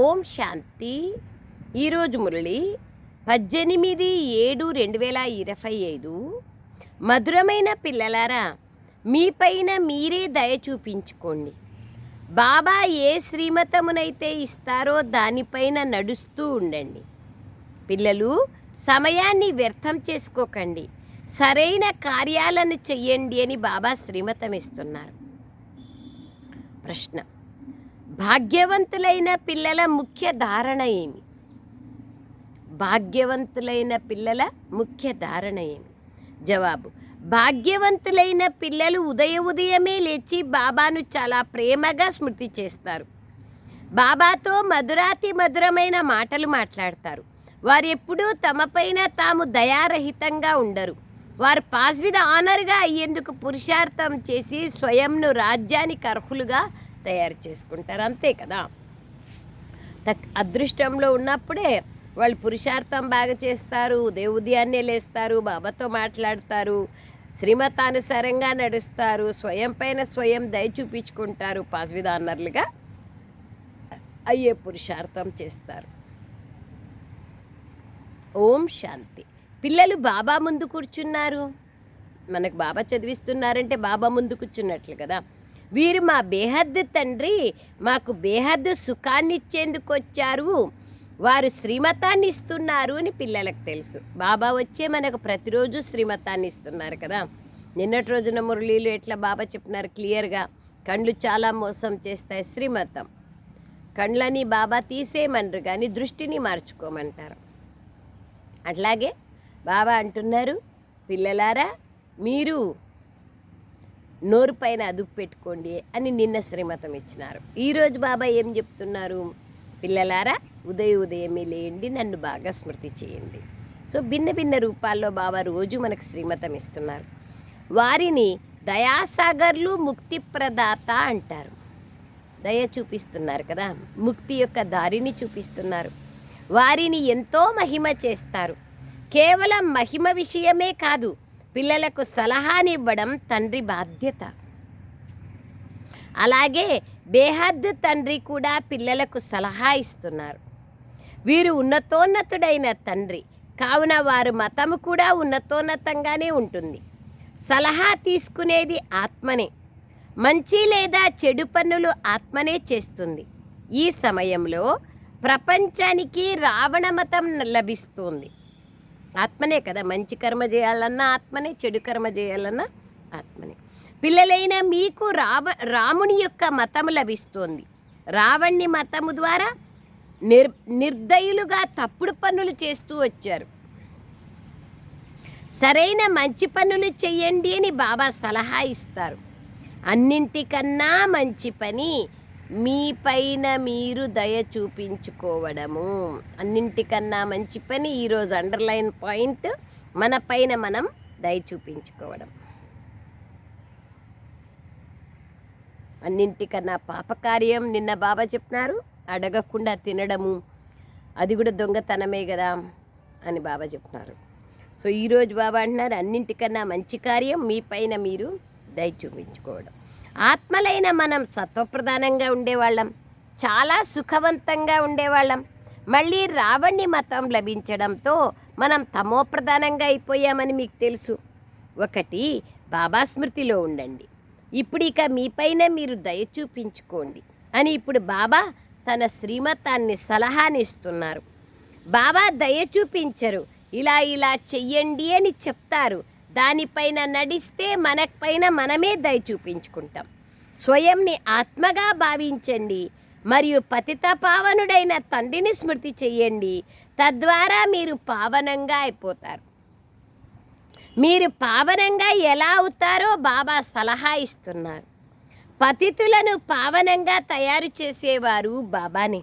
ఓం శాంతి. ఈరోజు మురళి పద్దెనిమిది ఏడు రెండు వేల ఇరవై ఐదు. మధురమైన పిల్లలారా మీపైన మీరే దయ చూపించుకోండి. బాబా ఏ శ్రీమతమునైతే ఇస్తారో దానిపైన నడుస్తూ ఉండండి. పిల్లలు సమయాన్ని వ్యర్థం చేసుకోకండి. సరైన కార్యాలను చెయ్యండి అని బాబా శ్రీమతం ఇస్తున్నారు ప్రశ్న భాగ్యవంతులైన పిల్లల ముఖ్య ధారణ ఏమి? భాగ్యవంతులైన పిల్లల ముఖ్య ధారణ ఏమి? జవాబు భాగ్యవంతులైన పిల్లలు ఉదయ ఉదయమే లేచి బాబాను చాలా ప్రేమగా స్మృతి చేస్తారు. బాబాతో మధురాతి మధురమైన మాటలు మాట్లాడతారు. వారు ఎప్పుడూ తమపైన తాము దయారహితంగా ఉండరు. వారు పాస్విద ఆనర్గా అయ్యేందుకు పురుషార్థం చేసి స్వయంను రాజ్యానికి అర్హులుగా తయారు చేసుకుంటారు. అంతే కదా? తక్ అదృష్టంలో ఉన్నప్పుడే వాళ్ళు పురుషార్థం బాగా చేస్తారు దేవుదయాన్నే లేస్తారు బాబాతో మాట్లాడతారు శ్రీమతానుసారంగా నడుస్తారు స్వయం పైన స్వయం దయ చూపించుకుంటారు పాస్ విధానర్లుగా అయ్యే పురుషార్థం చేస్తారు. ఓం శాంతి. పిల్లలు బాబా ముందు కూర్చున్నారు. మనకు బాబా చదివిస్తున్నారంటే బాబా ముందు కూర్చున్నట్లు కదా? వీరు మా బేహద్దు తండ్రి మాకు బేహద్దు సుఖాన్ని ఇచ్చేందుకు వచ్చారు. వారు శ్రీమతాన్ని ఇస్తున్నారు అని పిల్లలకు తెలుసు. బాబా వచ్చే మనకు ప్రతిరోజు శ్రీమతాన్ని ఇస్తున్నారు కదా. నిన్నటి రోజున మురళీలు ఎట్లా బాబా చెప్పినారు క్లియర్గా? కళ్ళు చాలా మోసం చేస్తాయి శ్రీమతం. కళ్ళని బాబా తీసేయమనరు కానీ దృష్టిని మార్చుకోమంటారు. అట్లాగే బాబా అంటున్నారు పిల్లలారా మీరు నోరు పైన అదుపు పెట్టుకోండి అని నిన్న శ్రీమతం ఇచ్చినారు. ఈరోజు బాబా ఏం చెప్తున్నారు? పిల్లలారా ఉదయ ఉదయమే లేయండి నన్ను బాగా స్మృతి చేయండి. సో భిన్న భిన్న రూపాల్లో బాబా రోజు మనకు శ్రీమతం ఇస్తున్నారు. వారిని దయాసాగర్లు ముక్తి ప్రదాత అంటారు. దయ చూపిస్తున్నారు కదా ముక్తి యొక్క దారిని చూపిస్తున్నారు. వారిని ఎంతో మహిమ చేస్తారు. కేవలం మహిమ విషయమే కాదు పిల్లలకు సలహానివ్వడం తండ్రి బాధ్యత. అలాగే బేహద్ తండ్రి కూడా పిల్లలకు సలహా ఇస్తున్నారు. వీరు ఉన్నతోన్నతుడైన తండ్రి కావున వారు మతము కూడా ఉన్నతోన్నతంగానే ఉంటుంది. సలహా తీసుకునేది ఆత్మనే మంచి లేదా చెడు పనులు ఆత్మనే చేస్తుంది. ఈ సమయంలో ప్రపంచానికి రావణ మతం లభిస్తుంది. ఆత్మనే కదా. మంచి కర్మ చేయాలన్నా ఆత్మనే చెడు కర్మ చేయాలన్నా ఆత్మనే. పిల్లలైన మీకు రావ రాముని యొక్క మతము లభిస్తోంది. రావణ్ణి మతము ద్వారా నిర్ నిర్దయులుగా తప్పుడు పనులు చేస్తూ వచ్చారు. సరైన మంచి పనులు చెయ్యండి అని బాబా సలహా ఇస్తారు. అన్నింటికన్నా మంచి పని మీ పైన మీరు దయ చూపించుకోవడము. అన్నింటికన్నా మంచి పని ఈరోజు అండర్లైన్ పాయింట్ మన పైన మనం దయ చూపించుకోవడం. అన్నింటికన్నా పాపకార్యం నిన్న బాబా చెప్పినారు అడగకుండా తినడము. అది కూడా దొంగతనమే కదా అని బాబా చెప్తున్నారు సో ఈరోజు బాబా అంటున్నారు అన్నింటికన్నా మంచి కార్యం మీ పైన మీరు దయ చూపించుకోవడం. ఆత్మలైన మనం సత్వప్రధానంగా ఉండేవాళ్ళం. చాలా సుఖవంతంగా ఉండేవాళ్ళం. మళ్ళీ రావణ్ణి మతం లభించడంతో మనం తమోప్రధానంగా అయిపోయామని మీకు తెలుసు. ఒకటి బాబా స్మృతిలో ఉండండి. ఇప్పుడు ఇక మీపైన మీరు దయ చూపించుకోండి అని ఇప్పుడు బాబా తన శ్రీమతాన్ని సలహాని ఇస్తున్నారు బాబా దయ చూపించరు. ఇలా ఇలా చెయ్యండి అని చెప్తారు. దానిపైన నడిస్తే మనపైన మనమే దయ చూపించుకుంటాం. స్వయంని ఆత్మగా భావించండి. మరియు పతిత పావనుడైన తండ్రిని స్మృతి చెయ్యండి తద్వారా మీరు పావనంగా అయిపోతారు. మీరు పావనంగా ఎలా అవుతారో బాబా సలహా ఇస్తున్నారు. పతితులను పావనంగా తయారు చేసేవారు బాబానే.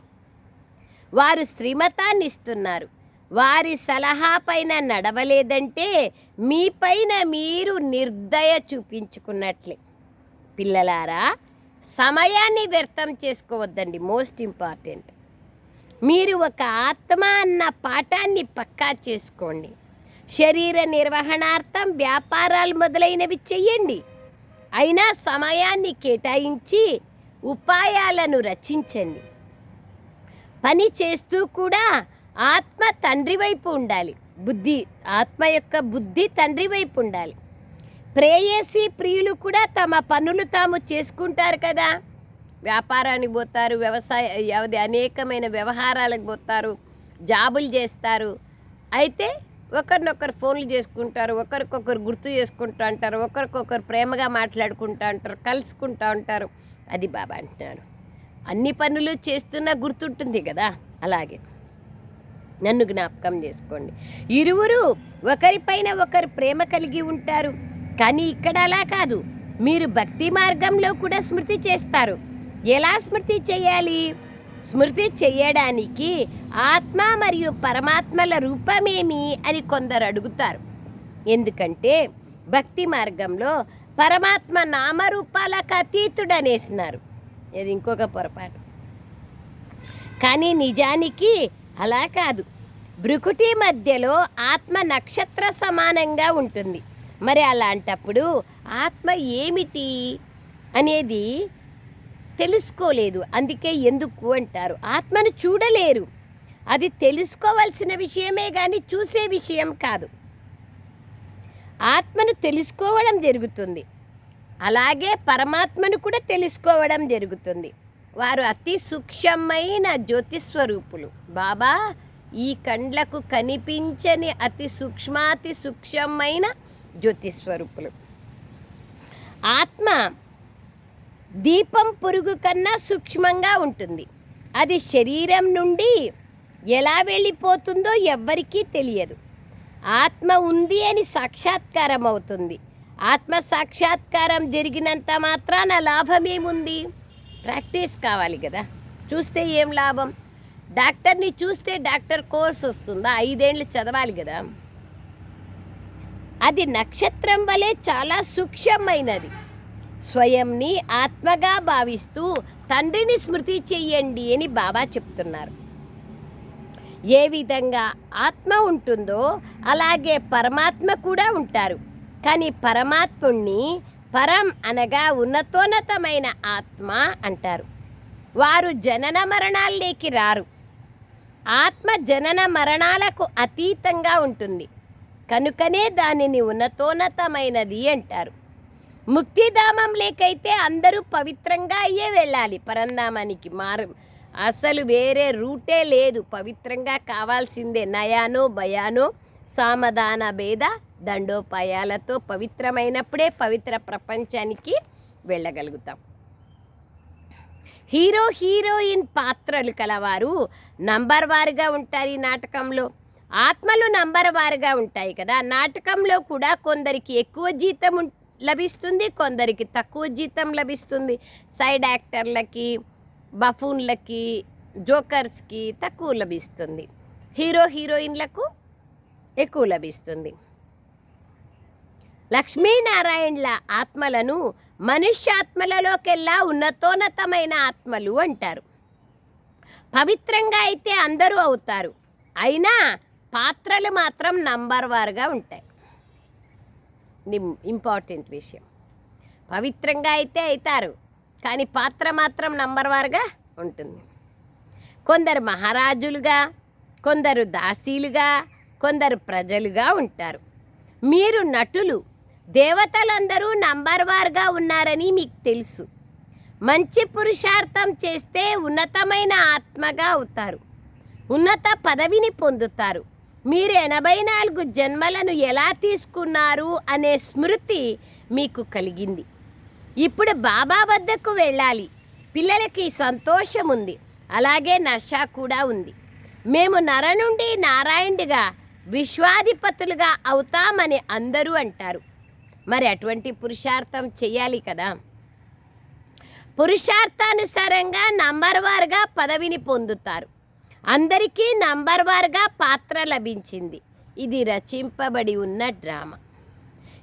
వారు శ్రీమతాన్ని ఇస్తున్నారు వారి సలహా పైన నడవలేదంటే మీ పైన మీరు నిర్దయ చూపించుకున్నట్లే. పిల్లలారా సమయాన్ని వ్యర్థం చేసుకోవద్దండి మోస్ట్ ఇంపార్టెంట్. మీరు ఒక ఆత్మ అన్న పాఠాన్ని పక్కా చేసుకోండి. శరీర నిర్వహణార్థం వ్యాపారాలు మొదలైనవి చెయ్యండి. అయినా సమయాన్ని కేటాయించి ఉపాయాలను రచించండి. పని చేస్తూ కూడా ఆత్మ తండ్రి వైపు ఉండాలి. బుద్ధి ఆత్మ యొక్క బుద్ధి తండ్రి వైపు ఉండాలి. ప్రేయసి ప్రియులు కూడా తమ పనులు తాము చేసుకుంటారు కదా. వ్యాపారానికి పోతారు వ్యవసాయ అనేకమైన వ్యవహారాలకు పోతారు జాబులు చేస్తారు. అయితే ఒకరినొకరు ఫోన్లు చేసుకుంటారు ఒకరికొకరు గుర్తు చేసుకుంటూ అంటారు ఒకరికొకరు ప్రేమగా మాట్లాడుకుంటూ అంటారు కలుసుకుంటూ ఉంటారు అది బాబా అంటున్నారు. అన్ని పనులు చేస్తున్నా గుర్తుంటుంది కదా. అలాగే. నన్ను జ్ఞాపకం చేసుకోండి. ఇరువురు ఒకరిపైన ఒకరు ప్రేమ కలిగి ఉంటారు. కానీ ఇక్కడ అలా కాదు. మీరు భక్తి మార్గంలో కూడా స్మృతి చేస్తారు. ఎలా స్మృతి చేయాలి? స్మృతి చేయడానికి ఆత్మ మరియు పరమాత్మల రూపమేమి అని కొందరు అడుగుతారు. ఎందుకంటే భక్తి మార్గంలో పరమాత్మ నామరూపాలకు అతీతుడనేసినారు. ఇది ఇంకొక పొరపాటు. కానీ నిజానికి అలా కాదు. భృకుటి మధ్యలో ఆత్మ నక్షత్ర సమానంగా ఉంటుంది. మరి అలాంటప్పుడు ఆత్మ ఏమిటి అనేది తెలుసుకోలేదు. అందుకే ఎందుకు అంటారు? ఆత్మను చూడలేరు. అది తెలుసుకోవాల్సిన విషయమే కానీ చూసే విషయం కాదు. ఆత్మను తెలుసుకోవడం జరుగుతుంది. అలాగే పరమాత్మను కూడా తెలుసుకోవడం జరుగుతుంది. వారు అతి సూక్ష్మమైన జ్యోతిస్వరూపులు బాబా ఈ కండ్లకు కనిపించని అతి సూక్ష్మాతి సూక్ష్మమైన జ్యోతిస్వరూపులు ఆత్మ దీపం పురుగు కన్నా సూక్ష్మంగా ఉంటుంది. అది శరీరం నుండి ఎలా వెళ్ళిపోతుందో ఎవ్వరికీ తెలియదు. ఆత్మ ఉంది అని సాక్షాత్కారం అవుతుంది ఆత్మ సాక్షాత్కారం జరిగినంత మాత్రాన లాభమేముంది? ఏముంది ప్రాక్టీస్ కావాలి కదా. చూస్తే ఏం లాభం? డాక్టర్ని చూస్తే డాక్టర్ కోర్స్ వస్తుందా? ఐదేళ్ళు చదవాలి కదా. అది నక్షత్రం వలె చాలా సూక్ష్మమైనది. స్వయంని ఆత్మగా భావిస్తూ తండ్రిని స్మృతి చెయ్యండి అని బాబా చెప్తున్నారు. ఏ విధంగా ఆత్మ ఉంటుందో అలాగే పరమాత్మ కూడా ఉంటారు. కానీ పరమాత్ముణ్ణి పరం అనగా ఉన్నతోన్నతమైన ఆత్మ అంటారు. వారు జనన మరణాల్లోకి రారు. ఆత్మ జనన మరణాలకు అతీతంగా ఉంటుంది. కనుకనే దానిని ఉన్నతోన్నతమైనది అంటారు. ముక్తిధామం లేకైతే అందరూ పవిత్రంగా అయ్యే వెళ్ళాలి. పరంధామానికి మారు. అసలు వేరే రూటే లేదు. పవిత్రంగా కావాల్సిందే నయానో భయానో సామధాన భేద దండోపాయాలతో పవిత్రమైనప్పుడే పవిత్ర ప్రపంచానికి వెళ్ళగలుగుతాం. హీరో హీరోయిన్ పాత్రలు కలవారు నంబర్ వారుగా ఉంటారు ఈ నాటకంలో. ఆత్మలు నంబర్ వారుగా ఉంటాయి కదా. నాటకంలో కూడా కొందరికి ఎక్కువ జీతం లభిస్తుంది కొందరికి తక్కువ జీతం లభిస్తుంది. సైడ్ యాక్టర్లకి బఫూన్లకి జోకర్స్కి తక్కువ లభిస్తుంది. హీరో హీరోయిన్లకు ఎక్కువ లభిస్తుంది. లక్ష్మీనారాయణుల ఆత్మలను మనుష్యాత్మలలోకెల్లా ఉన్నతోన్నతమైన ఆత్మలు అంటారు. పవిత్రంగా అయితే అందరూ అవుతారు. అయినా పాత్రలు మాత్రం నంబర్ వారుగా ఉంటాయి. ఇంపార్టెంట్ విషయం. పవిత్రంగా అయితే అవుతారు. కానీ పాత్ర మాత్రం నంబర్ వారుగా ఉంటుంది. కొందరు మహారాజులుగా కొందరు దాసీలుగా కొందరు ప్రజలుగా ఉంటారు. మీరు నటులు దేవతలందరూ నంబర్ వార్గా ఉన్నారని మీకు తెలుసు. మంచి పురుషార్థం చేస్తే ఉన్నతమైన ఆత్మగా అవుతారు. ఉన్నత పదవిని పొందుతారు. మీరు ఎనభై నాలుగు జన్మలను ఎలా తీసుకున్నారు అనే స్మృతి మీకు కలిగింది. ఇప్పుడు బాబా వద్దకు వెళ్ళాలి. పిల్లలకి సంతోషం ఉంది. అలాగే నష కూడా ఉంది. మేము నర నుండి నారాయణుడిగా విశ్వాధిపతులుగా అవుతామని అందరూ అంటారు. మరి అటువంటి పురుషార్థం చేయాలి కదా. పురుషార్థానుసారంగా నంబర్ వారుగా పదవిని పొందుతారు. అందరికీ నంబర్ వారుగా పాత్ర లభించింది. ఇది రచింపబడి ఉన్న డ్రామా.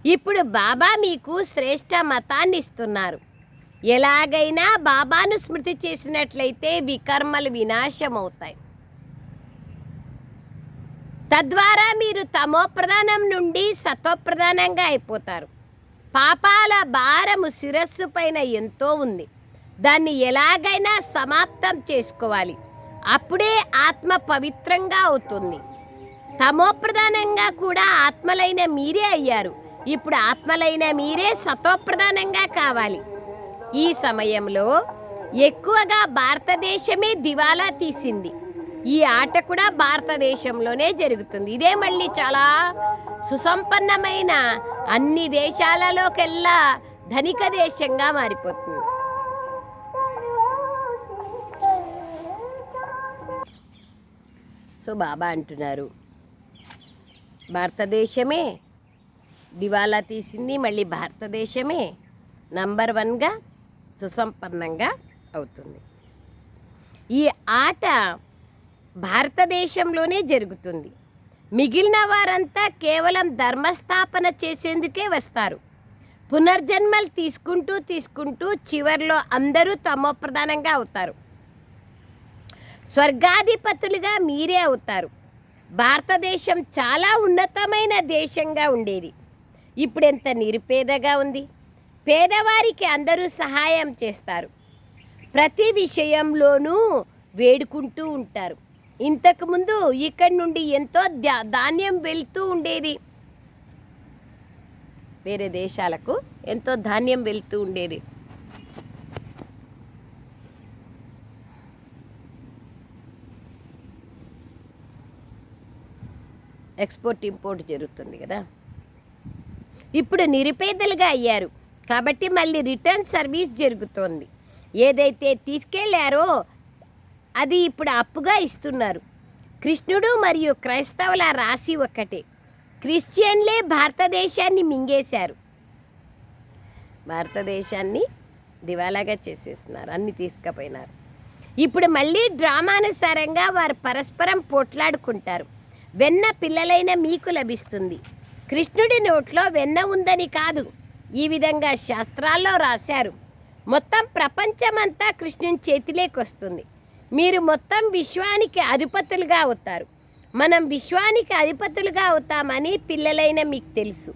ఇప్పుడు బాబా మీకు శ్రేష్ట మతాన్ని ఇస్తున్నారు. ఎలాగైనా బాబాను స్మృతి చేసినట్లయితే వికర్మలు వినాశమవుతాయి. తద్వారా మీరు తమోప్రధానం నుండి సత్వప్రధానంగా అయిపోతారు. పాపాల భారము శిరస్సు పైన ఎంతో ఉంది. దాన్ని ఎలాగైనా సమాప్తం చేసుకోవాలి. అప్పుడే ఆత్మ పవిత్రంగా అవుతుంది. తమోప్రధానంగా కూడా ఆత్మలైన మీరే అయ్యారు. ఇప్పుడు ఆత్మలైన మీరే సతోప్రధానంగా కావాలి. ఈ సమయంలో ఎక్కువగా భారతదేశమే దివాలా తీసింది. ఈ ఆట కూడా భారతదేశంలోనే జరుగుతుంది. ఇదే మళ్ళీ చాలా సుసంపన్నమైన అన్ని దేశాలలోకెల్లా ధనిక దేశంగా మారిపోతుంది. సో బాబా అంటున్నారు భారతదేశమే దివాలా తీసింది మళ్ళీ భారతదేశమే నంబర్ వన్గా సుసంపన్నంగా అవుతుంది. ఈ ఆట భారతదేశంలోనే జరుగుతుంది. మిగిలిన వారంతా కేవలం ధర్మస్థాపన చేసేందుకే వస్తారు. పునర్జన్మలు తీసుకుంటూ తీసుకుంటూ చివర్లో అందరూ తమోప్రధానంగా అవుతారు. స్వర్గాధిపతులుగా మీరే అవుతారు. భారతదేశం చాలా ఉన్నతమైన దేశంగా ఉండేది. ఇప్పుడు ఎంత నిరుపేదగా ఉంది. పేదవారికి అందరూ సహాయం చేస్తారు. ప్రతి విషయంలోనూ వేడుకుంటూ ఉంటారు. ఇంతకుముందు ఇక్కడి నుండి ఎంతో ధాన్యం వెళ్తూ ఉండేది. వేరే దేశాలకు ఎంతో ధాన్యం వెళ్తూ ఉండేది. ఎక్స్పోర్ట్ ఇంపోర్ట్ జరుగుతుంది కదా. ఇప్పుడు నిరుపేదలుగా అయ్యారు. కాబట్టి మళ్ళీ రిటర్న్ సర్వీస్ జరుగుతోంది. ఏదైతే తీసుకెళ్ళారో అది ఇప్పుడు అప్పుగా ఇస్తున్నారు. కృష్ణుడు మరియు క్రైస్తవుల రాశి ఒక్కటే క్రిస్టియన్లే భారతదేశాన్ని మింగేశారు. భారతదేశాన్ని దివాలాగా చేసేస్తున్నారు అన్ని తీసుకుపోయినారు. ఇప్పుడు మళ్ళీ డ్రామానుసారంగా వారు పరస్పరం పోట్లాడుకుంటారు. వెన్న పిల్లలైన మీకు లభిస్తుంది. కృష్ణుడి నోట్లో వెన్న ఉందని కాదు ఈ విధంగా శాస్త్రాల్లో రాశారు. మొత్తం ప్రపంచమంతా కృష్ణుని చేతిలోకి వస్తుంది. మీరు మొత్తం విశ్వానికి అధిపతులుగా అవుతారు. మనం విశ్వానికి అధిపతులుగా అవుతామని పిల్లలైన మీకు తెలుసు.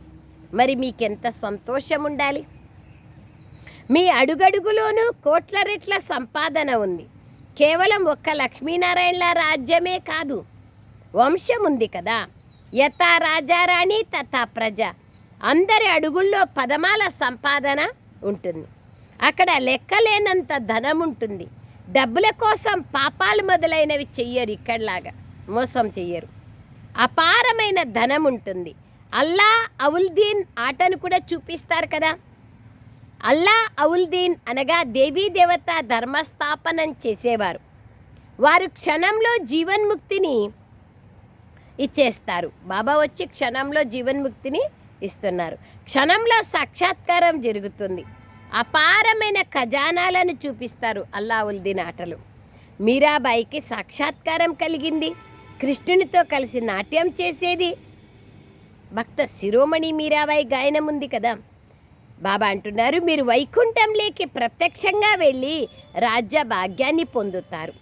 మరి మీకెంత సంతోషం ఉండాలి? మీ అడుగడుగులోనూ కోట్ల రెట్ల సంపాదన ఉంది. కేవలం ఒక్క లక్ష్మీనారాయణల రాజ్యమే కాదు వంశం ఉంది కదా. యథా రాజారాణి తథా ప్రజ. అందరి అడుగుల్లో పదమాల సంపాదన ఉంటుంది. అక్కడ లెక్కలేనంత ధనం ఉంటుంది. డబ్బుల కోసం పాపాలు మొదలైనవి చెయ్యరు ఇక్కడలాగా. మోసం చెయ్యరు. అపారమైన ధనం ఉంటుంది. అల్లా అవుల్దీన్ ఆటను కూడా చూపిస్తారు కదా. అల్లా అవుల్దీన్ అనగా దేవీ దేవత ధర్మస్థాపనం చేసేవారు. వారు క్షణంలో జీవన్ముక్తిని ఇచ్చేస్తారు. బాబా వచ్చి క్షణంలో జీవన్ముక్తిని ఇస్తున్నారు. క్షణంలో సాక్షాత్కారం జరుగుతుంది. అపారమైన ఖజానాలను చూపిస్తారు అల్లావుల్దీన్ ఆటలు. మీరాబాయికి సాక్షాత్కారం కలిగింది. కృష్ణునితో కలిసి నాట్యం చేసేది. భక్త శిరోమణి మీరాబాయి గాయనం ఉంది కదా. బాబా అంటున్నారు మీరు వైకుంఠంలోకి ప్రత్యక్షంగా వెళ్ళి రాజ్య భాగ్యాన్ని పొందుతారు.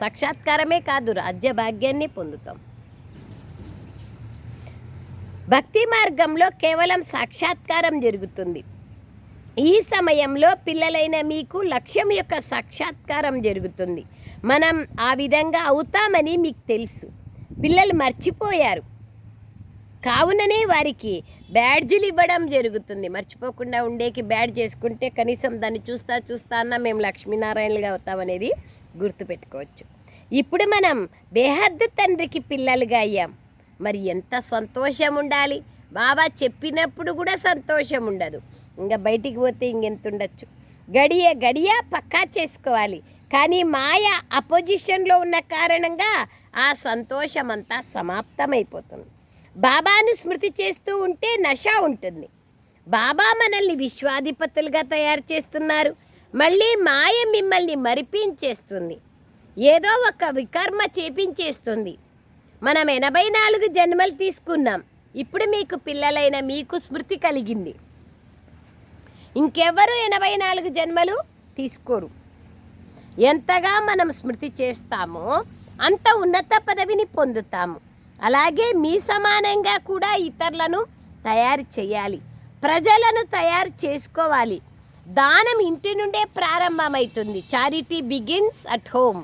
సాక్షాత్కారమే కాదు రాజ్య భాగ్యాన్ని పొందుతాం. భక్తి మార్గంలో కేవలం సాక్షాత్కారం జరుగుతుంది. ఈ సమయంలో పిల్లలైన మీకు లక్ష్యం యొక్క సాక్షాత్కారం జరుగుతుంది. మనం ఆ విధంగా అవుతామని మీకు తెలుసు. పిల్లలు మర్చిపోయారు. కావుననే వారికి బ్యాడ్జీలు ఇవ్వడం జరుగుతుంది. మర్చిపోకుండా ఉండేకి బ్యాడ్ చేసుకుంటే కనీసం దాన్ని చూస్తా చూస్తా అన్న మేము లక్ష్మీనారాయణలుగా అవుతామనేది గుర్తుపెట్టుకోవచ్చు. ఇప్పుడు మనం బేహద్దు తండ్రికి పిల్లలుగా అయ్యాం. మరి ఎంత సంతోషం ఉండాలి బాబా చెప్పినప్పుడు కూడా సంతోషం ఉండదు ఇంకా బయటికి పోతే ఇంకెంత ఉండొచ్చు గడియ గడియ పక్కా చేసుకోవాలి. కానీ మాయ అపోజిషన్లో ఉన్న కారణంగా ఆ సంతోషం అంతా సమాప్తమైపోతుంది. బాబాను స్మృతి చేస్తూ ఉంటే నష ఉంటుంది. బాబా మనల్ని విశ్వాధిపతులుగా తయారు చేస్తున్నారు. మళ్ళీ మాయ మిమ్మల్ని మరిపించేస్తుంది. ఏదో ఒక వికర్మ చేపించేస్తుంది. మనం ఎనభై నాలుగు జన్మలు తీసుకున్నాం. ఇప్పుడు మీకు పిల్లలైన మీకు స్మృతి కలిగింది. ఇంకెవరు ఎనభై నాలుగు జన్మలు తీసుకోరు. ఎంతగా మనం స్మృతి చేస్తామో అంత ఉన్నత పదవిని పొందుతాము. అలాగే మీ సమానంగా కూడా ఇతరులను తయారు చేయాలి. ప్రజలను తయారు చేసుకోవాలి. దానం ఇంటి నుండే ప్రారంభమవుతుంది. Charity begins at home.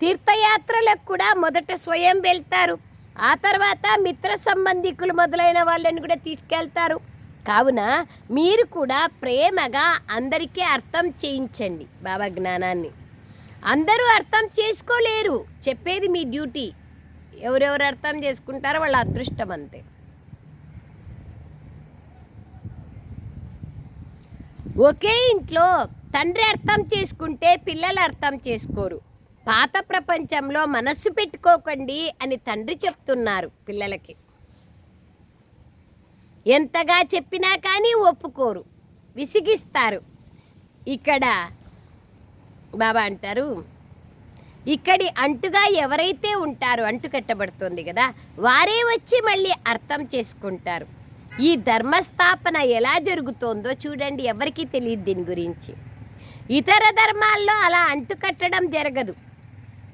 తీర్థయాత్రలకు కూడా మొదట స్వయం వెళ్తారు. ఆ తర్వాత మిత్ర సంబంధికులు మొదలైన వాళ్ళని కూడా తీసుకెళ్తారు. కావున మీరు కూడా ప్రేమగా అందరికీ అర్థం చేయించండి బాబా జ్ఞానాన్ని. అందరూ అర్థం చేసుకోలేరు. చెప్పేది మీ డ్యూటీ. ఎవరెవరు అర్థం చేసుకుంటారో వాళ్ళ అదృష్టం అంతే. ఒకే ఇంట్లో తండ్రి అర్థం చేసుకుంటే పిల్లలు అర్థం చేసుకోరు. పాత ప్రపంచంలో మనస్సు పెట్టుకోకండి అని తండ్రి చెప్తున్నారు పిల్లలకి. ఎంతగా చెప్పినా కానీ ఒప్పుకోరు విసిగిస్తారు. ఇక్కడ బాబా అంటారు ఇక్కడి అంటుగా ఎవరైతే ఉంటారో అంటు కట్టబడుతుంది కదా వారే వచ్చి మళ్ళీ అర్థం చేసుకుంటారు. ఈ ధర్మస్థాపన ఎలా జరుగుతోందో చూడండి ఎవరికీ తెలియదు దీని గురించి. ఇతర ధర్మాల్లో అలా అంటుకట్టడం జరగదు.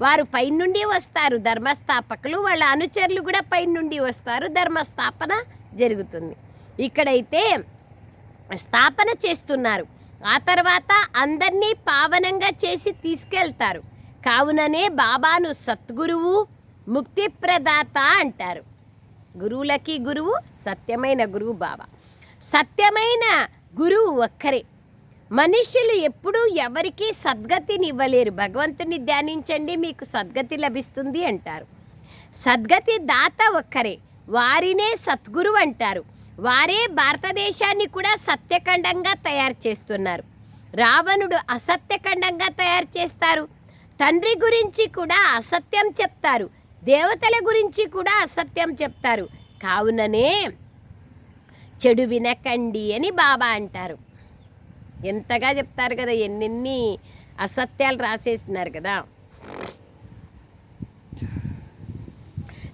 వారు పైనుండి వస్తారు. ధర్మస్థాపకులు వాళ్ళ అనుచరులు కూడా పైనుండి వస్తారు. ధర్మస్థాపన జరుగుతుంది. ఇక్కడైతే స్థాపన చేస్తున్నారు. ఆ తర్వాత అందరినీ పావనంగా చేసి తీసుకెళ్తారు. కావుననే బాబాను సద్గురువు ముక్తి ప్రదాత అంటారు. గురువులకి గురువు సత్యమైన గురువు బాబా. సత్యమైన గురువు ఒక్కరే. మనుషులు ఎప్పుడూ ఎవరికీ సద్గతిని ఇవ్వలేరు భగవంతుని ధ్యానించండి మీకు సద్గతి లభిస్తుంది అంటారు. సద్గతి దాత ఒక్కరే వారినే సద్గురు అంటారు. వారే భారతదేశాన్ని కూడా సత్యఖండంగా తయారు చేస్తున్నారు. రావణుడు అసత్యఖండంగా తయారు చేస్తారు. తండ్రి గురించి కూడా అసత్యం చెప్తారు. దేవతల గురించి కూడా అసత్యం చెప్తారు. కావుననే చెడు వినకండి అని బాబా అంటారు. ఎంతగా చెప్తారు కదా ఎన్నెన్ని అసత్యాలు రాసేస్తున్నారు కదా.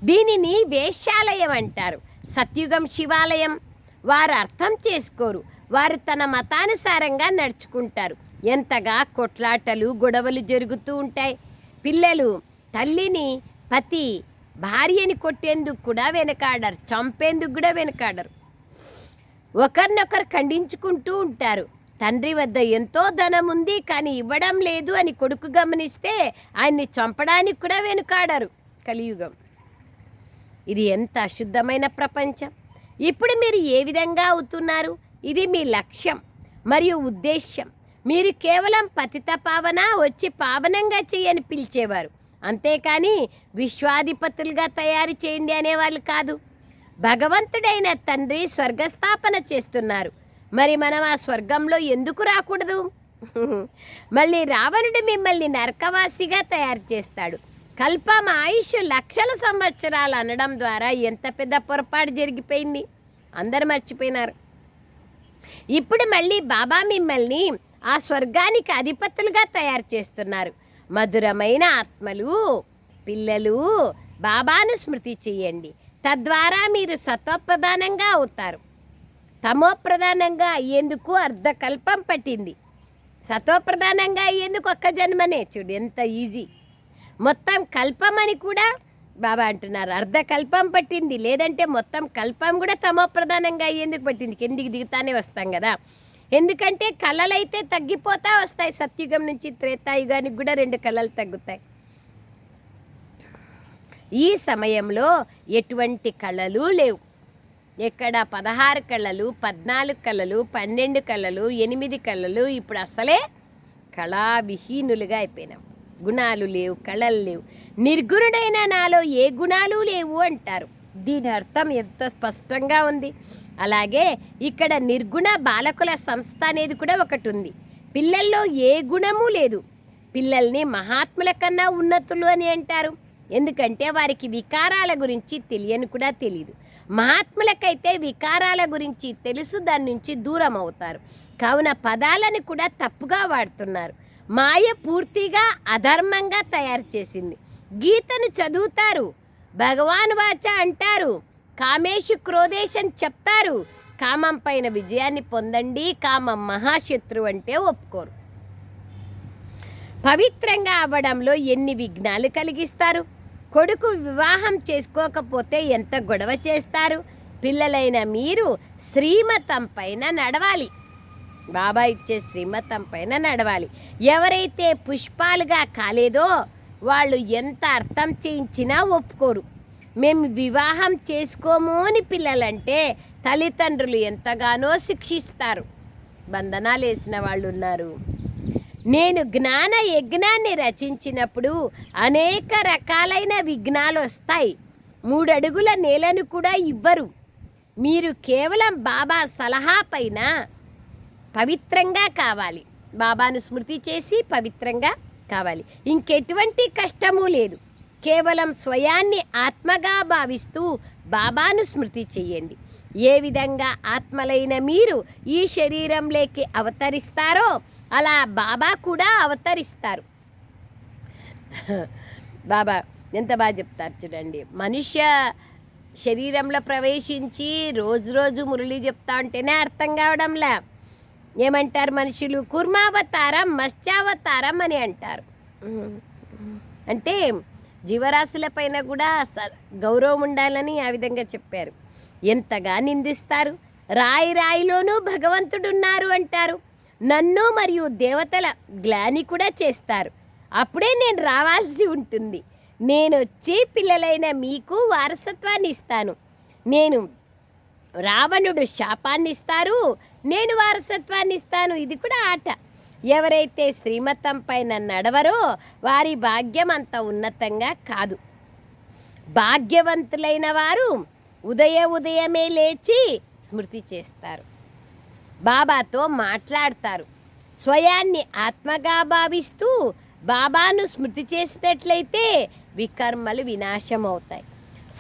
దీనిని వేశ్యాలయం అంటారు. సత్యుగం శివాలయం. వారు అర్థం చేసుకోరు. వారు తన మతానుసారంగా నడుచుకుంటారు. ఎంతగా కొట్లాటలు గొడవలు జరుగుతూ ఉంటాయి. పిల్లలు తల్లిని పతి భార్యని కొట్టేందుకు కూడా వెనకాడరు చంపేందుకు కూడా వెనకాడరు. ఒకరినొకరు ఖండించుకుంటూ ఉంటారు. తండ్రి వద్ద ఎంతో ధనం ఉంది కానీ ఇవ్వడం లేదు అని కొడుకు గమనిస్తే ఆయన్ని చంపడానికి కూడా వెనుకాడరు కలియుగం. ఇది ఎంత అశుద్ధమైన ప్రపంచం. ఇప్పుడు మీరు ఏ విధంగా అవుతున్నారు? ఇది మీ లక్ష్యం మరియు ఉద్దేశ్యం. మీరు కేవలం పతిత పావన వచ్చి పావనంగా చేయని పిలిచేవారు. అంతేకాని విశ్వాధిపతులుగా తయారు చేయండి అనేవాళ్ళు కాదు. భగవంతుడైన తండ్రి స్వర్గస్థాపన చేస్తున్నారు. మరి మనం ఆ స్వర్గంలో ఎందుకు రాకూడదు? మళ్ళీ రావణుడు మిమ్మల్ని నరకవాసిగా తయారు చేస్తాడు. కల్పం ఆయుష్ లక్షల సంవత్సరాలు అనడం ద్వారా ఎంత పెద్ద పొరపాటు జరిగిపోయింది. అందరు మర్చిపోయినారు. ఇప్పుడు మళ్ళీ బాబా మిమ్మల్ని ఆ స్వర్గానికి అధిపతులుగా తయారు చేస్తున్నారు. మధురమైన ఆత్మలు పిల్లలు బాబాను స్మృతి చేయండి. తద్వారా మీరు సత్వప్రధానంగా అవుతారు. తమోప్రధానంగా అయ్యేందుకు అర్ధకల్పం పట్టింది. సతోప్రధానంగా అయ్యేందుకు ఒక్క జన్మనే. చూడు ఎంత ఈజీ. మొత్తం కల్పమని కూడా బాబా అంటున్నారు. అర్ధకల్పం పట్టింది. లేదంటే మొత్తం కల్పం కూడా తమోప్రధానంగా అయ్యేందుకు పట్టింది. కిందికి దిగుతానే వస్తాం కదా. ఎందుకంటే కళలైతే తగ్గిపోతా వస్తాయి. సత్యుగం నుంచి త్రేతాయుగానికి కూడా రెండు కళలు తగ్గుతాయి. ఈ సమయంలో ఎటువంటి కళలు లేవు. ఇక్కడ పదహారు కళలు పద్నాలుగు కళలు పన్నెండు కళలు ఎనిమిది కళలు ఇప్పుడు అసలే కళావిహీనులుగా అయిపోయినాం. గుణాలు లేవు కళలు లేవు. నిర్గుణుడైన నాలో ఏ గుణాలు లేవు అంటారు. దీని అర్థం ఎంత స్పష్టంగా ఉంది? అలాగే ఇక్కడ నిర్గుణ బాలకుల సంస్థ అనేది కూడా ఒకటి ఉంది. పిల్లల్లో ఏ గుణము లేదు. పిల్లల్ని మహాత్ముల కన్నా ఉన్నతులు అని అంటారు. ఎందుకంటే వారికి వికారాల గురించి తెలియని కూడా తెలియదు మహాత్ములకైతే వికారాల గురించి తెలుసు దాని నుంచి దూరం అవుతారు కావున పదాలని కూడా తప్పుగా వాడుతున్నారు. మాయ పూర్తిగా అధర్మంగా తయారు చేసింది. గీతను చదువుతారు భగవాన్ వాచ అంటారు కామేషు క్రోధేశం చెప్తారు కామం పైన విజయాన్ని పొందండి కామం మహాశత్రు అంటే ఒప్పుకోరు. పవిత్రంగా అవ్వడంలో ఎన్ని విఘ్నాలు కలిగిస్తారు? కొడుకు వివాహం చేసుకోకపోతే ఎంత గొడవ చేస్తారు? పిల్లలైన మీరు శ్రీమతం పైన నడవాలి. బాబా ఇచ్చే శ్రీమతం పైన నడవాలి. ఎవరైతే పుష్పాలుగా కాలేదో వాళ్ళు ఎంత అర్థం చేయించినా ఒప్పుకోరు. మేము వివాహం చేసుకోము అని పిల్లలంటే తల్లిదండ్రులు ఎంతగానో శిక్షిస్తారు. బంధనాలు వేసిన వాళ్ళు ఉన్నారు నేను జ్ఞాన యజ్ఞాన్ని రచించినప్పుడు అనేక రకాలైన విఘ్నాలు వస్తాయి మూడు అడుగుల నేలను కూడా ఇవ్వరు. మీరు కేవలం బాబా సలహా పైన పవిత్రంగా కావాలి. బాబాను స్మృతి చేసి పవిత్రంగా కావాలి. ఇంకెటువంటి కష్టము లేదు. కేవలం స్వయాన్ని ఆత్మగా భావిస్తూ బాబాను స్మృతి చేయండి ఏ విధంగా ఆత్మలైన మీరు ఈ శరీరంలోకి అవతరిస్తారో అలా బాబా కూడా అవతరిస్తారు. బాబా ఎంత బాగా చెప్తారు చూడండి. మనుష్య శరీరంలో ప్రవేశించి రోజు రోజు మురళి చెప్తా ఉంటేనే అర్థం కావడంలే. ఏమంటారు మనుషులు? కుర్మావతారం మత్స్యావతారం అని అంటారు. అంటే జీవరాశుల పైన కూడా స- గౌరవం ఉండాలని ఆ విధంగా చెప్పారు. ఎంతగా నిందిస్తారు? రాయి రాయిలోనూ భగవంతుడున్నారు అంటారు. నన్ను మరియు దేవతల గ్లాని కూడా చేస్తారు. అప్పుడే నేను రావాల్సి ఉంటుంది. నేను వచ్చి పిల్లలైన మీకు వారసత్వాన్ని ఇస్తాను. నేను రావణుడు శాపాన్ని ఇస్తారు నేను వారసత్వాన్ని ఇస్తాను. ఇది కూడా ఆట. ఎవరైతే శ్రీమతం పైన నడవరో వారి భాగ్యం అంత ఉన్నతంగా కాదు. భాగ్యవంతులైన వారు ఉదయ ఉదయమే లేచి స్మృతి చేస్తారు. బాబాతో మాట్లాడతారు. స్వయాన్ని ఆత్మగా భావిస్తూ బాబాను స్మృతి చేసినట్లయితే వికర్మలు వినాశమవుతాయి.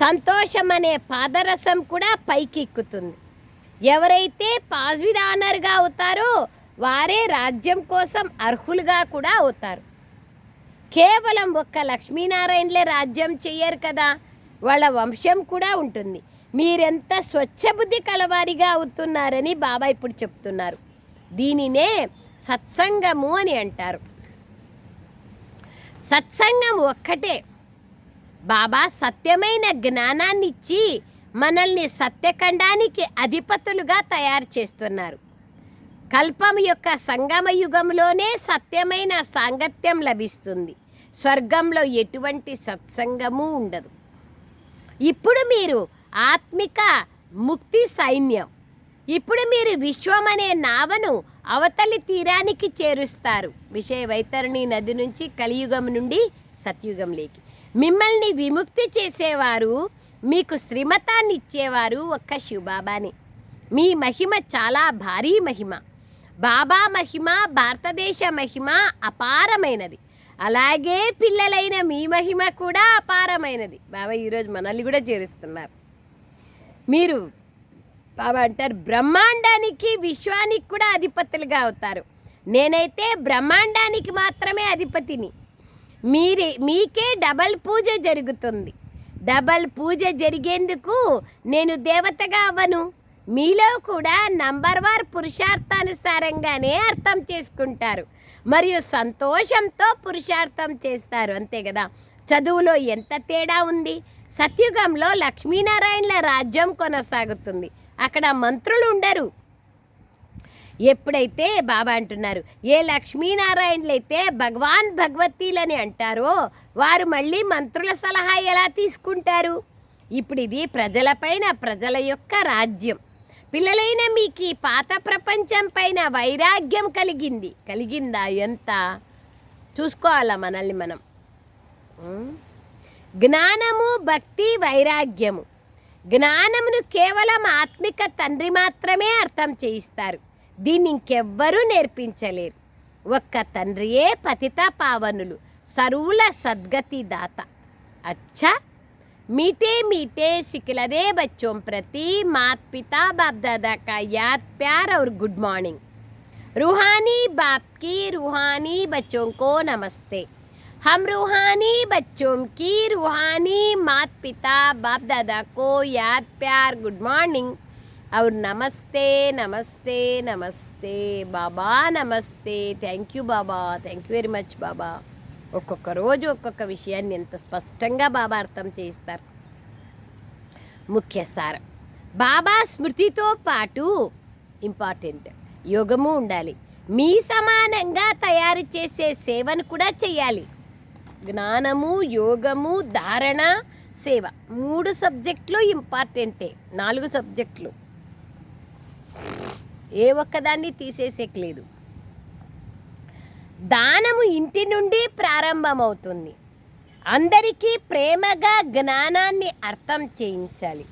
సంతోషం అనే పాదరసం కూడా పైకెక్కుతుంది. ఎవరైతే పాజిటివ్ ఆనర్గా అవుతారో వారే రాజ్యం కోసం అర్హులుగా కూడా అవుతారు. కేవలం ఒక్క లక్ష్మీనారాయణలే రాజ్యం చెయ్యరు కదా? వాళ్ళ వంశం కూడా ఉంటుంది. మీరెంత స్వచ్ఛబుద్ధి కలవారిగా అవుతున్నారని బాబా ఇప్పుడు చెప్తున్నారు. దీనినే సత్సంగము అని అంటారు. సత్సంగం ఒక్కటే. బాబా సత్యమైన జ్ఞానాన్ని ఇచ్చి మనల్ని సత్యఖండానికి అధిపతులుగా తయారు చేస్తున్నారు. కల్పం యొక్క సంగమ యుగంలోనే సత్యమైన సాంగత్యం లభిస్తుంది. స్వర్గంలో ఎటువంటి సత్సంగము ఉండదు. ఇప్పుడు మీరు ఆత్మిక ముక్తి సైన్యం. ఇప్పుడు మీరు విశ్వం అనే నావను అవతలి తీరానికి చేరుస్తారు. విషయ వైతరణి నది నుంచి కలియుగం నుండి సత్యుగంలోకి. మిమ్మల్ని విముక్తి చేసేవారు మీకు శ్రీమతాన్ని ఇచ్చేవారు ఒక్క శివబాబానే. మీ మహిమ చాలా భారీ మహిమ. బాబా మహిమ భారతదేశ మహిమ అపారమైనది. అలాగే పిల్లలైన మీ మహిమ కూడా అపారమైనది. బాబా ఈరోజు మనల్ని కూడా చేరుస్తున్నారు. మీరు అంటారు బ్రహ్మాండానికి విశ్వానికి కూడా అధిపతులుగా అవుతారు. నేనైతే బ్రహ్మాండానికి మాత్రమే అధిపతిని. మీరే మీకే డబల్ పూజ జరుగుతుంది. డబల్ పూజ జరిగేందుకు నేను దేవతగా అవ్వను. మీలో కూడా నంబర్ వార్ పురుషార్థానుసారంగానే అర్థం చేసుకుంటారు. మరియు సంతోషంతో పురుషార్థం చేస్తారు అంతే కదా? చదువులో ఎంత తేడా ఉంది? సత్యుగంలో లక్ష్మీనారాయణల రాజ్యం కొనసాగుతుంది. అక్కడ మంత్రులు ఉండరు. ఎప్పుడైతే బాబా అంటున్నారు ఏ లక్ష్మీనారాయణలైతే భగవాన్ భగవతీలని అంటారో వారు మళ్ళీ మంత్రుల సలహా ఎలా తీసుకుంటారు? ఇప్పుడు ఇది ప్రజలపైన ప్రజల యొక్క రాజ్యం. పిల్లలైన మీకు ఈ పాత ప్రపంచం పైన వైరాగ్యం కలిగింది. కలిగిందా? ఎంత? చూసుకోవాలా మనల్ని మనం? జ్ఞానము భక్తి వైరాగ్యము జ్ఞానమును కేవలం ఆత్మిక తండ్రి మాత్రమే అర్థం చేయిస్తారు దీన్ని ఇంకెవ్వరూ నేర్పించలేరు ఒక్క తండ్రియే పతిత పావనులు సరువుల సద్గతి దాత అచ్చా मीठे मीठे सिकलदे बच्चों प्रति मात पिता बाप दादा का याद प्यार और गुड मॉर्निंग रूहानी बाप की रूहानी बच्चों को नमस्ते हम रूहानी बच्चों की रूहानी मात पिता बाप दादा को याद प्यार गुड मॉर्निंग और नमस्ते नमस्ते नमस्ते బాబా నమస్తే థ్యాంక్ యూ బాబా థ్యాంక్ యూ వెరీ మచ్ బాబా ఒక్కొక్క రోజు ఒక్కొక్క విషయాన్ని ఎంత స్పష్టంగా బాబా అర్థం చేయిస్తారు ముఖ్య సారం బాబా స్మృతితో పాటు ఇంపార్టెంట్ యోగము ఉండాలి మీ సమానంగా తయారు చేసే సేవను కూడా చేయాలి జ్ఞానము యోగము ధారణ సేవ. మూడు సబ్జెక్టులు ఇంపార్టెంటే. నాలుగు సబ్జెక్టులు. ఏ ఒక్కదాన్ని తీసేసేయలేదు దానము ఇంటి నుండి ప్రారంభమవుతుంది. అందరికీ ప్రేమగా జ్ఞానాన్ని అర్థం చేయించాలి.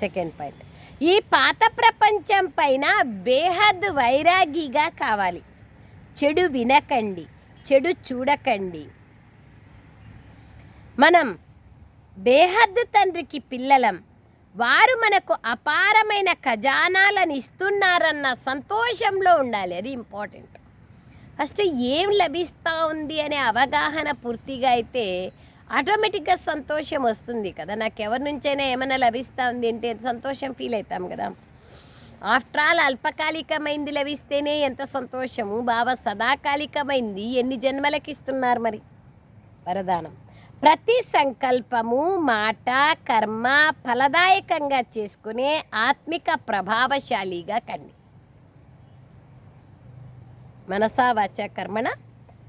Second point. ఈ పాత ప్రపంచం పైన బేహద్ వైరాగిగా కావాలి. చెడు వినకండి. చెడు చూడకండి. మనం బేహద్దు తండ్రికి పిల్లలం వారు మనకు అపారమైన ఖజానాలను ఇస్తున్నారన్న సంతోషంలో ఉండాలి. అది ఇంపార్టెంట్. ఫస్ట్ ఏం లభిస్తూ ఉంది అనే అవగాహన పూర్తిగా అయితే ఆటోమేటిక్గా సంతోషం వస్తుంది కదా. నాకు ఎవరి నుంచైనా ఏమైనా లభిస్తూ ఉంది అంటే సంతోషం ఫీల్ అవుతాం కదా. ఆఫ్టర్ ఆల్ అల్పకాలికమైంది లభిస్తేనే ఎంత సంతోషము. బాబా సదాకాలికమైంది. ఎన్ని జన్మలకి ఇస్తున్నారు మరి? వరదానం. ప్రతి సంకల్పము మాట కర్మ ఫలదాయకంగా చేసుకునే ఆత్మిక ప్రభావశాలిగా కండి. మనసా వాచ కర్మణ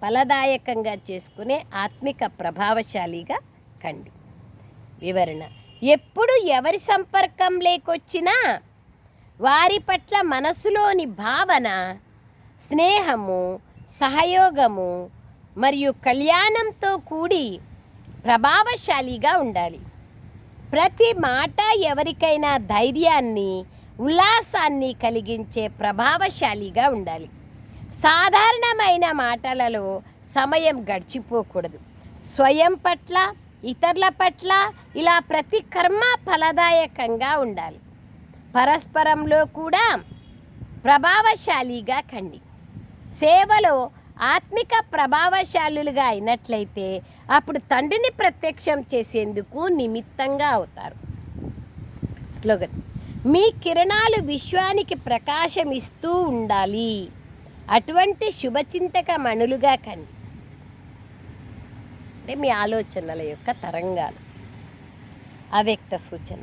ఫలదాయకంగా చేసుకునే ఆత్మిక ప్రభావశాలిగా కండి. వివరణ ఎప్పుడు ఎవరి సంపర్కం లేకొచ్చినా వారి పట్ల మనసులోని భావన స్నేహము సహయోగము మరియు కళ్యాణంతో కూడి ప్రభావశాలిగా ఉండాలి. ప్రతి మాట ఎవరికైనా ధైర్యాన్ని ఉల్లాసాన్ని కలిగించే ప్రభావశాలిగా ఉండాలి. సాధారణమైన మాటలలో సమయం గడిచిపోకూడదు. స్వయం పట్ల ఇతరుల పట్ల ఇలా ప్రతి కర్మ ఫలదాయకంగా ఉండాలి. పరస్పరంలో కూడా ప్రభావశాలిగా కండి. సేవలో ఆత్మిక ప్రభావశాలులుగా అయినట్లయితే అప్పుడు తండ్రిని ప్రత్యక్షం చేసేందుకు నిమిత్తంగా అవుతారు. స్లోగన్. మీ కిరణాలు విశ్వానికి ప్రకాశం ఇస్తూ ఉండాలి. అటువంటి శుభచింతక మణులుగా కండి. అంటే మీ ఆలోచనల యొక్క తరంగాలు. అవ్యక్త సూచన.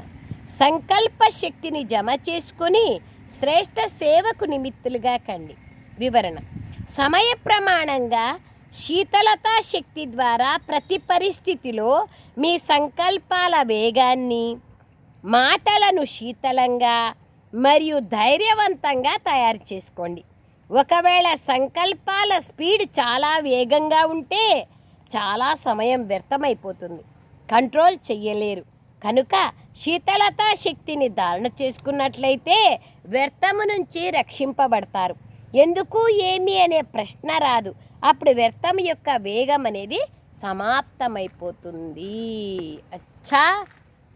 సంకల్ప శక్తిని జమ చేసుకొని శ్రేష్ఠ సేవకు నిమిత్తులుగా కండి. వివరణ. సమయ ప్రమాణంగా శీతలతా శక్తి ద్వారా ప్రతి పరిస్థితిలో మీ సంకల్పాల వేగాన్ని మాటలను శీతలంగా మరియు ధైర్యవంతంగా తయారు చేసుకోండి. ఒకవేళ సంకల్పాల స్పీడ్ చాలా వేగంగా ఉంటే చాలా సమయం వ్యర్థమైపోతుంది. కంట్రోల్ చెయ్యలేరు. కనుక శీతలతా శక్తిని ధారణ చేసుకున్నట్లయితే వ్యర్థము నుంచి రక్షింపబడతారు. ఎందుకు ఏమి అనే ప్రశ్న రాదు. అప్పుడు వ్యర్థం యొక్క వేగం అనేది సమాప్తమైపోతుంది. అచ్చా.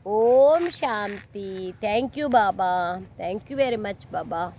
ఓం శాంతి. థ్యాంక్ యూ బాబా. Thank you very much Baba.